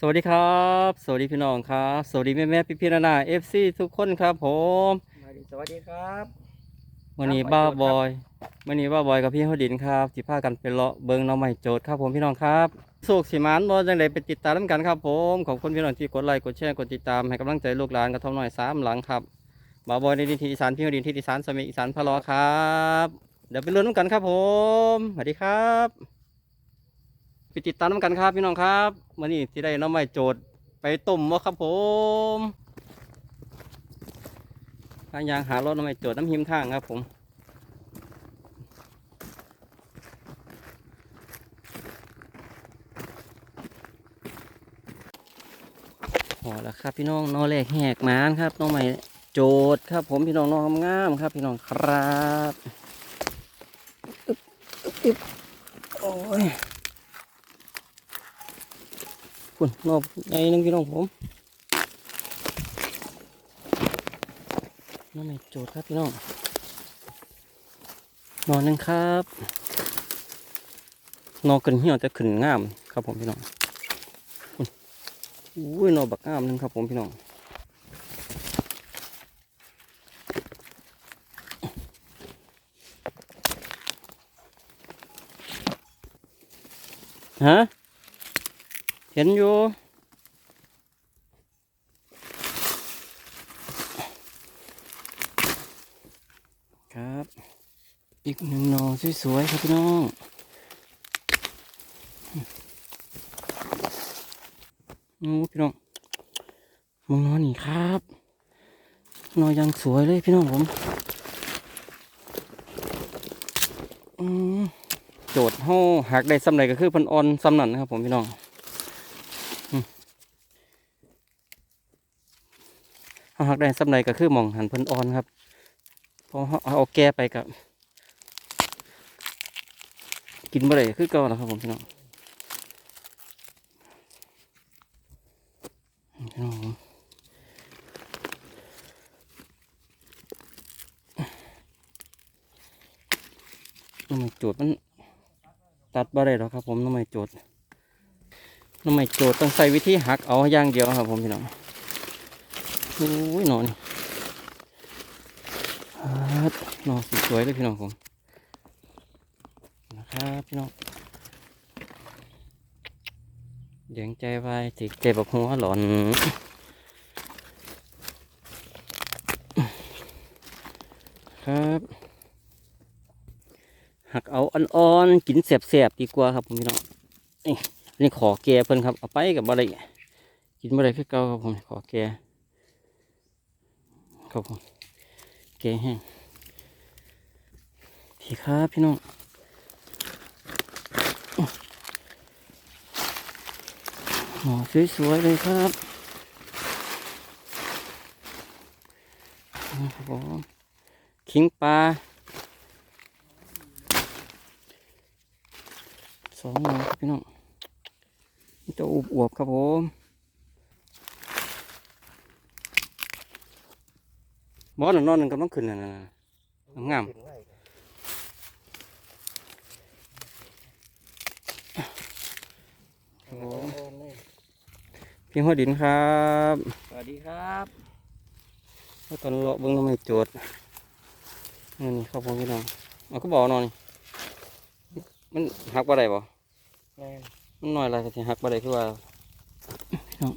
สวัสดีครับ สวัสดีพี่น้องครับ สวัสดีแม่แม่พี่พี่นานาเอฟซีทุกคนครับผมสวัสดีสวัสดีครับวันนี้ครับบ้าขอโทษครับบอยวันนี้บ้าบอยกับพี่ฮอดินครับที่พากันไปเลาะเบิงหน้องใหม่โจทย์ครับผมพี่น้องครับสุกสีมานบอจังไดไปติดตามน้ำกันครับผมขอบคุณพี่น้องที่กดไลค์กดแชร์กดติดตามให้กำลังใจลูกหลานกระทอมหน่อยสามหลังครับบ้าบอยในดินที่อีสานพี่ฮอดินที่อีสานสมิอีสานพะลอครับ เดี๋ยวไปลุ้นน้ำกันครับผมสวัสดีครับไป ติดตามน้ำกันครับพี่น้องครับวันนี้ที่ได้น้องใหม่โจทย์ไปต้มวะครับผมทางยางหารถน้ำไม่โจดน้ำหิมทางครับผมพอแล้วครับพี่น้องนอแรกแหกมานครับน้องใหม่โจดครับ ผมพี่น้องน้องงามครับ พี่น้องครับอ๊บอ๊บอ๊บโอ้ย คุณนอบใหญ่หนึงพี่น้องผมน้องไม่โจทย์ครับพี่น้องนอนหนึ่งครับนอนขึ้นเหี่ยวแต่ขึ้นงามครับผมพี่น้องอุ้ยนอนบักงามหนึงครับผมพี่น้องฮะ เห็นอยู่ ครับ อีกหนึ่งหนอสวยๆครับพี่น้องนูพี่น้องมึงนอนนี่ครับนอนยังสวยเลยพี่น้องผมโจทย์ห้อหักได้ซ้ำใดก็คือพันออนซ้ำนั่นนะครับผมพี่น้องอืม เอาหักได้ซ้ำใดก็คือมองหันเพันอ่อนครับพอเอาแก้ไปกับ กินบ่ได้คือเก่าแล้วครับผมพี่น้องพี่น้องน้ำมันโจดมันตัดบ่ได้หรอกครับผมน้ำมันโจดน้ำมันโจดต้องใส่วิธีหักเอาอย่างเดียวครับผมพี่น้อง อ้ยหนอนนี่ครับนอนสวยเลยพี่น้องผมนะครับพี่น้องเดี๋ยงใจไว้ติดเจ็บแบบหัวหลอนครับหักเอาอ่อนๆกินแสบๆดีกว่าครับพี่น้องนี่นี่ขอแกเพิ่นครับเอาไปกับอะไรกินอะไรคือเก่าครับผมขอแก ครับผมแกแห้งพี่ครับพี่น้องหอสวยๆเลยครับครับผมขิงปลาสองหน่อพี่น้องจะอุบอวบๆครับผม บอสนอนหนึ่งกำลังขึ้นน่ะนะงามครับผมพี่หัวดินครับ สวัสดีครับว่าตอนเลาะเบิ้งทำไมโจทย์นี่นี่ครับผมพี่น้องเอาก็บอกนอนนี่มันหักบ่ได้บ่แม่นมันน้อยอะไรก็สิหักบ่ได้คือว่าพี่น้อง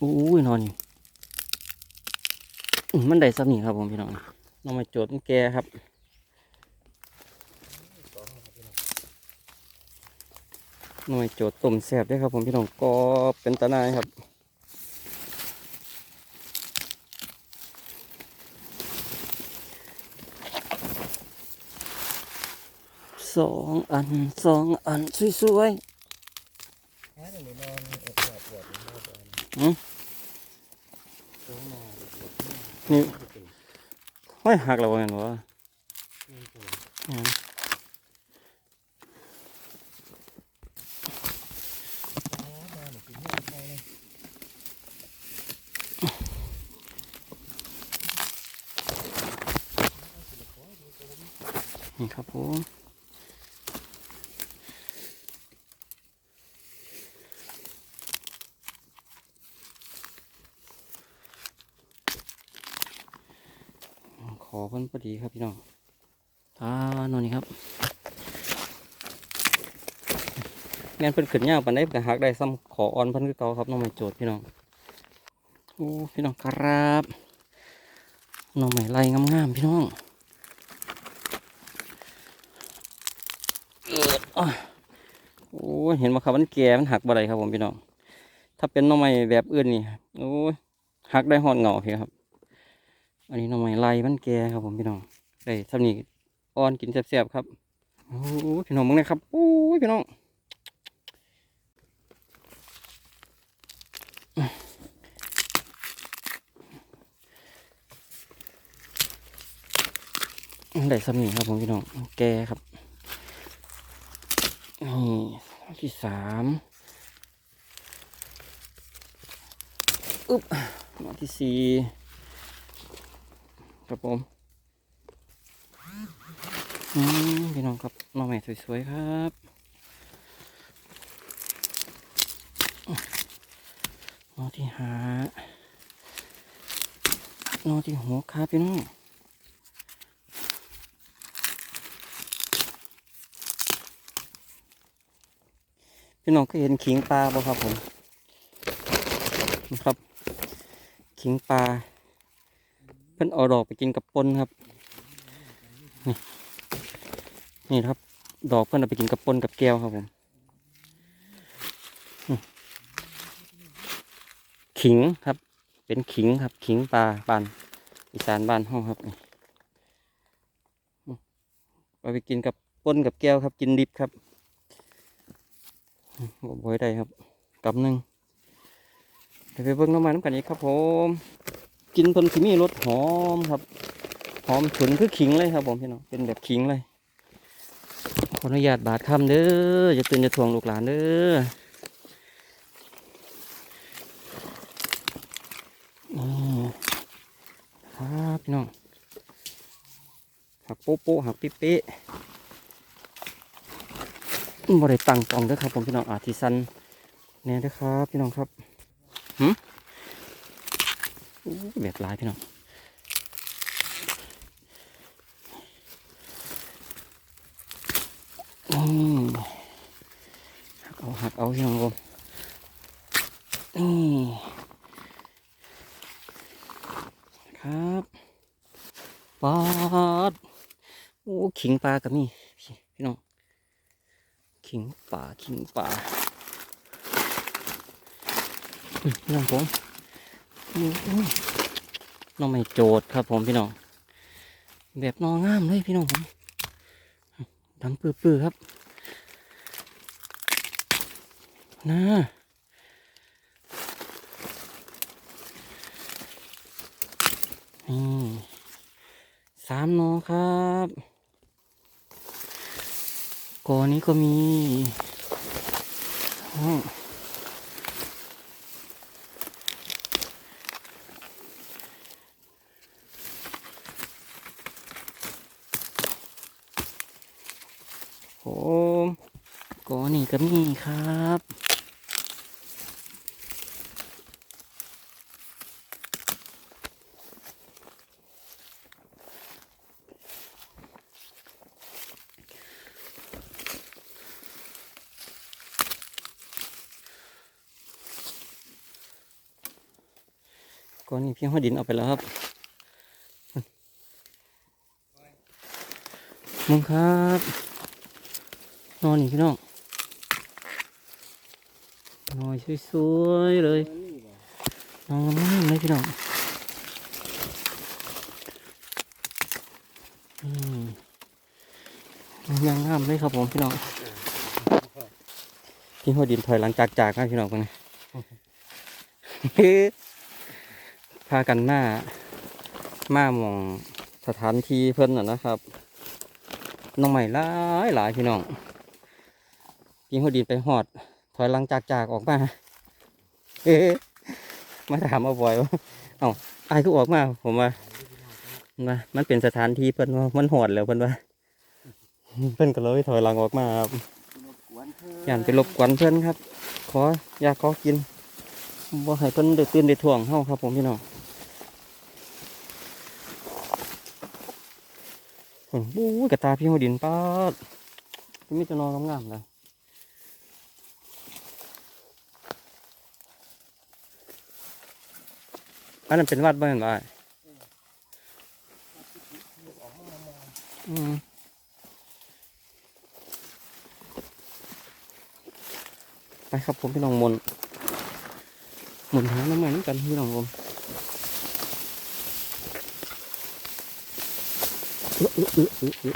อู้ยนอนนี่อื้อ มันได้ซ้ำนี่ครับผมพี่น้องน้องมาโจทย์มันแก่ครับหน่วยโจทย์ต้มแซ่บเด้วยครับผมพี่น้องก็เป็นตาหนายครับสองอันสองอันสวยแค่ห นี่ไม่หักแล้วว่าแม่นวะอืมนี่ครับผม อเพิ่นพอดีครับพี่น้องอ่านอนนี่ครับงานเพิ่นขึ้นยาวปานใดก็หักได้ซ้ำขออ่อนเพิ่นคือเก่าครับน้องไม่โจทย์พี่น้องโอ้พี่น้องครับน้องใหม่ไล่งามๆพี่น้องเอิดอ้อโอ้เห็นบ่ครับมันแก่มันหักบ่ได้ครับผมพี่น้องถ้าเป็นน้องใหม่แบบอื่นนี่โอ้หักได้หอดเหงาพี่ครับ อันนี้หน้องไม้ไล่มันแก่ครับผมพี่น้องได้สำนีอ่อนกินแซ่บๆครับโอ้ยพี่น้องมึงนะครับโอ้ยพี่น้องได้สำนีครับผมพี่น้องแกครับนี่ที่สามอึ๊บมาที่สี่ ครับผมอืมพี่น้องครับน้องใหม่สวยๆครับนอที่หานอที่หัวครับพี่น้องพี่น้องก็เห็นขิงปลาบ่ครับผมนะครับ ขิงปลา เพิ่นเอาดอกไปกินกับปนครับ นี่นี่ครับ ดอกเพิ่นเอาไปกินกับปนกับแก้วครับผมขิงครับ เป็นขิงครับ ขิงปลาบานอีสานบ้านห้องครับนี่เอาไปกินกับปนกับแก้วครับ กินดิบครับบ่อยได้ครับกับหนึ่งเดี๋ยวไปเบิ่งน้ำมันน้ำกันอีกครับผม กินเพิ่นสิมีรสหอมครับ หอมฉุนคือขิงเลยครับผมพี่น้องเป็นแบบขิงเลยขออนุญาตบาดคำเด้ออย่าตื่นจะทวงลูกหลานเด้อครับพี่น้องหักโป๊ะโป๊ะหักปิ๊เป๊ะบ่ได้ตังกล่องด้อครับผมพี่น้องอาทิสันเนี่ยเด้อครับพี่น้องครับหึอู้ แบบหลายพี่น้องหักเอาหักเอาพี่น้องผมนี่ครับปลาดโอ้ขิงปลากับนี่พี่พน้องขิงปลาขิงปลาพี่น้องผมนี่ น้องไม่โจดครับผมพี่น้อง แบบนองงามเลยพี่น้องผมดำปื้อๆครับน่านี่สามนอครับกอนี้ก็มีอ้าวผม ก็นี่ก็มีครับก็นี่พี่หัวดินเอาไปแล้วครับมึงครับ นอนนี่พี่น้อง นอนสวยๆเลยนอนงามๆเลยพี่น้องอืมยังงามเลยครับผมพี่น้องพี่หัวดินถอยหลังจากจากนะพี่น้องคนนี้พากันมามาหมองสถานที่เพิ่นน่ะนะครับน้องใหม่หลายหลายพี่น้องยิงหัวดินไปหอด ถอยหลังจากจากออกมาเอ๊มาถามเอาบ่อยว่าเอ้าไอายก็ออกมา ผมว่ามามันเป็นสถานที่เพิ่นว่ามันหอดแล้วเพิ่นว่า เพิ่นก็เลยถอยหลังออกมาครับย่านไปรบกวนเพิ่นครับ ขออยากขอกินบ่ให้เพิ่นได้ตื่นได้ถ่วงเฮาครับ ผมพี่น้องโอ้โหกระตาพี่หัวดินป้าดมีแต่นอนงามๆเลย อันนั้นเป็นวัดบ้านบ่ายอืมไปครับผมพี่น้องมนหมุนหาน้ำมันกันพี่น้องผมเอื้อเออเออเออเอื้อ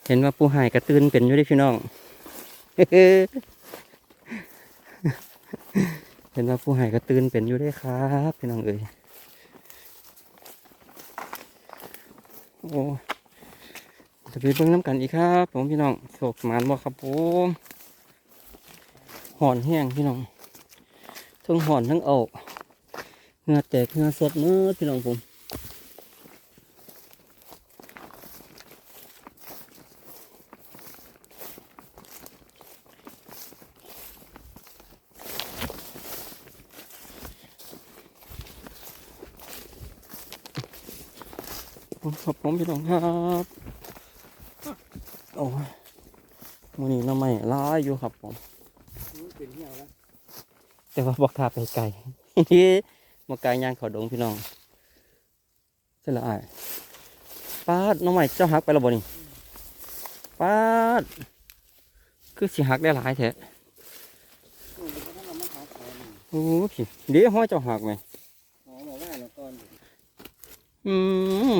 เห็นว่าผู้หายกระตือนเป็นอยู่เดิพี่น้อง เห็นว่าผู้หายกระตือนเป็นอยู่ได้ครับพี่น้องเอ๋ยโอ้จะไปเบิ่งน้ำกันอีกครับ ผมพี่น้องโศกหมานบ่ครับผมห่อนแห้งพี่น้องทั้งห่อนทั้งออกเหงื่อแตกเหงื่อสดเมื่อพี่น้องผม ผมครับผมพี่น้องครับโอ้ยมือนี้น้ำไม่ร้ายอยู่ครับผมเป็นเหี้ยวแล้วแต่ว่าบอกทาไปไกลบอกไกลย่างเขาดงพี่น้องเสร็จแล้วอ้ายป้าดน้องใหม่เจ้าหักไปแล้วบ่นี่ป้าดคือสิหักได้หลายแท้โอ้ยเดี๋ยวเขาทำมาหาของนี่โอ้พี่เดี๋ยวห้อยเจ้าหักไหมหอบอกว่าแล้วก่อนอืม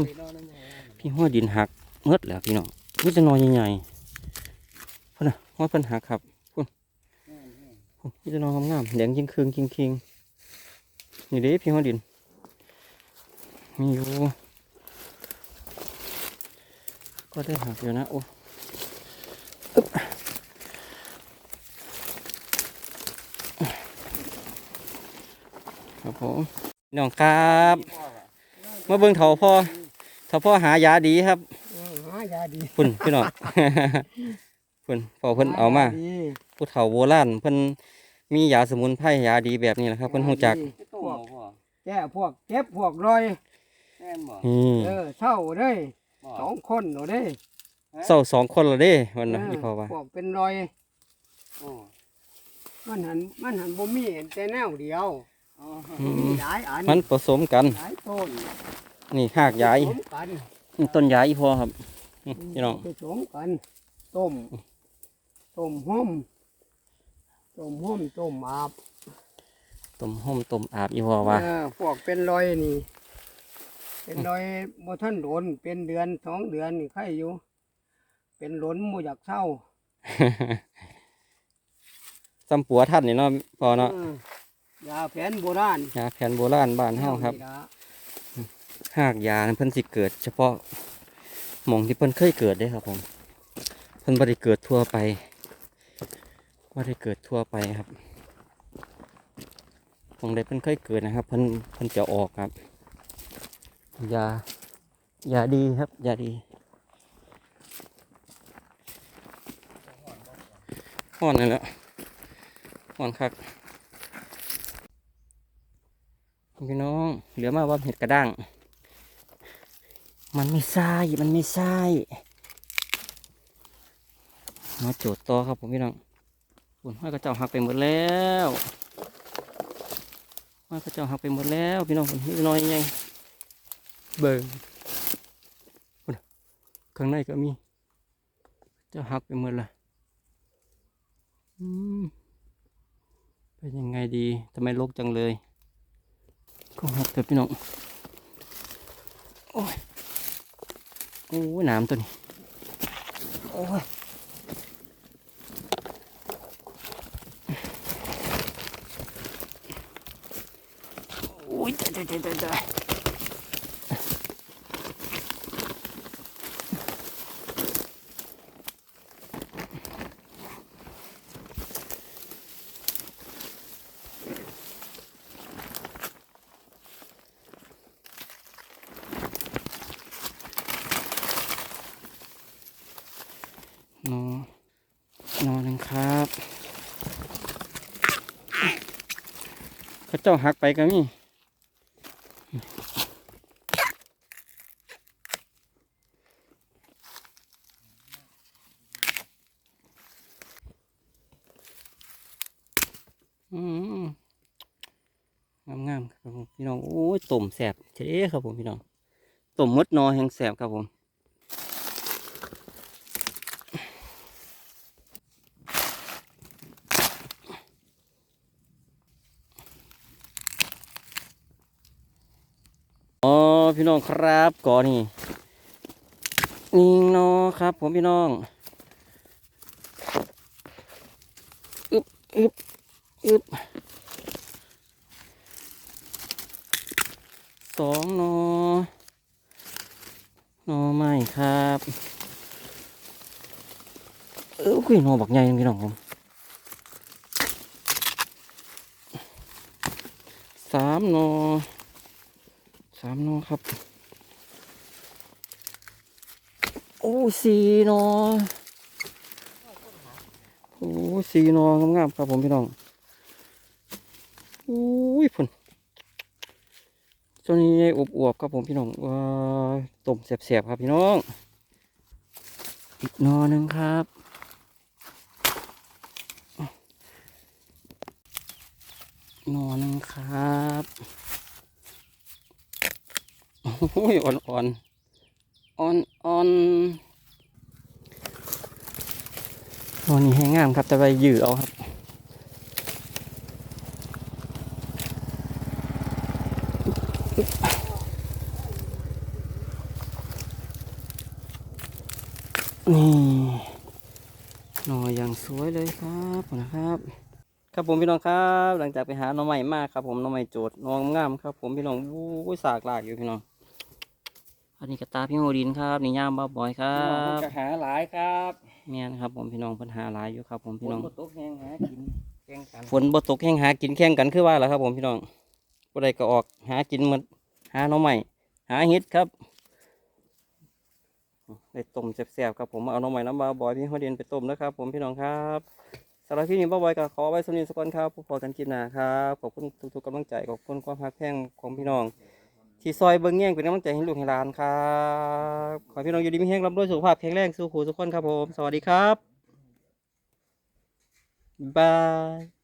พี่ห้อดินหักเมื่อแล้วพี่น้องนี่จะนอนใหญ่ๆพุ่นน่ะห้อเพิ่นหักครับพุ่นนี่จะนอนงามๆแดงจิงคืงจิงคิงนี่เด้พี่ห้อดินมีอยู่ก็ได้หักอยู่นะโอ้อึ๊บครับผมน้องครับมาเบิ่งเถาพ่อ ถาพ่อหายาดีครับหายาดีพุ่นพี่น้องพุ่นพอเพิ่นเอามาดีผู้เฒ่าโบราณเพิ่นมียาสมุนไพรยาดีแบบนี้แหละครับ เพิ่นฮู้จักพวกแก้พวกเจ็บพวกรอยนี่เออเศร้าเด้ยสองคนเอาเด้ยเศร้าสองคนและเด้วันน่ะเออพี่พ่อว่าพวกเป็นรอยมันหันมันหันบ่มีแต่แนวเดียวอืมีมหลายอันมันผสมกันหลายต้น นี่หากยาผอีสมกันนี่ต้นยาอีพ่อครับนี่พี่น้องผสมกัน ต้ม ต้มห้อม ต้มห้อมต้มอาบต้มห่มต้มอาบอีพ่อว่าเออพวกเป็นรอยนี่ เป็นรอยบ่ท่านโดน เป็นเดือนสองเดือนนี่ใครอยู่ เป็นหลนบ่อยากเศร้าจำปัวท่านนี่เนาะพ่อเนาะ เออยาแผนโบราณยาแผนโบราณบ้านเฮาครับ นี่ล่ะ หากยานั้นเพิ่นสิเกิด เฉพาะหมองที่เพิ่นเคยเกิดเด้ครับผม เพิ่นบ่ได้เกิดทั่วไปบ่ได้เกิดทั่วไปครับหมองใดเพิ่นเคยเกิดนะครับ เพิ่นเพิ่นจะออกครับ ยายาดีครับยาดีห่อนนั่นแหละห่อนคักพี่น้อง เหลือมาว่าเห็ดกระด้าง มันไม่ใช่มันไม่ใช่มาโจทย์ต่อครับผมพี่น้องปุ่นห้อยกระเจ้าหักไปหมดแล้วห้อยกระเจ้าหักไปหมดแล้ว พี่น้องผมนิดหน้อยยัง เบิ่งข้างในก็มี จะหักไปหมดละอืมเป็นยังไงดีทำไมลกจังเลย ก็หักเถอะพี่น้อง โอ้ย โอ้ยน้ำตัวนี้โอ้ยโอ้ยตายตายตาย ครับเขาเจ้าหักไปกันนี่งามๆครับผมพี่น้องโอ้ยต้มแสบเฉยครับผมพี่น้องต้มมดนอแห่งแสบครับผม พี่น้องครับก่อนนี่นี่เนาะครับ ผมพี่น้องอึบอึบอึบสองนอนอไม้ครับเออคุยนอบักใหญ่พี่น้องผมสามหนอ สามหนอครับ โอ้สีนอโอ้สีนองามๆครับผมพี่น้องโอ้ยพุ่นตัวนี้อวบๆครับผมพี่น้องว้าต้มแสบๆครับพี่น้อง อีกนอนึงครับนอนึงครับ อ้ยอ่อนอ่อนอ่อนอ่อนวันนี้ให้งามครับแต่ไปยื้อเอาครับนี่หน่ออย่างสวยเลยครับนะครับ ครับผมพี่น้องครับ หลังจากไปหาหน่อใหม่มากครับผมหน่อใหม่โจทย์น่องามครับ ผมพี่น้องอู้สากลากอยู่พี่น้อง อันนี้กระตาพี่โมดินครับนี่ย่ามบ้าบอยครัพี่น้องบเพิ่นก็หาหลายครับเมียนครับ ผมพี่น้องปัญหาหลายอยู่ครับ ผมฝพี่นน้องบ่ตกแห้งหากินแข่งกันฝนบ่ตกแห้งหากินแข่งกันคือว่าแหละครับ ผมพี่น้องบ่ได้ก็ออกหากินหมดหาหน่อใหม่หาเห็ดครับได้ต้มแซ่บๆครับผมเอาหน่อใหม่น้ำบ้าบอยพี่โมดินไปต้มนะครับ ผมพี่น้องครับสำหรับที่นี้บ้าบอยก็ขอไว้สำนีสักคนครับพบกันคลิปหน้าครับขอบคุณทุกๆกำลังใจขอบคุณความรักแพงของพี่น้อง ที่ซอยเบิ้งแย่งเป็นกำลังใจให้ลูกให้หลานครับขอพี่น้องอยู่ดีมีแห้งรับด้วยสุขภาพแข็งแรงสู้ขู่ทุกคนครับผม สวัสดีครับบาย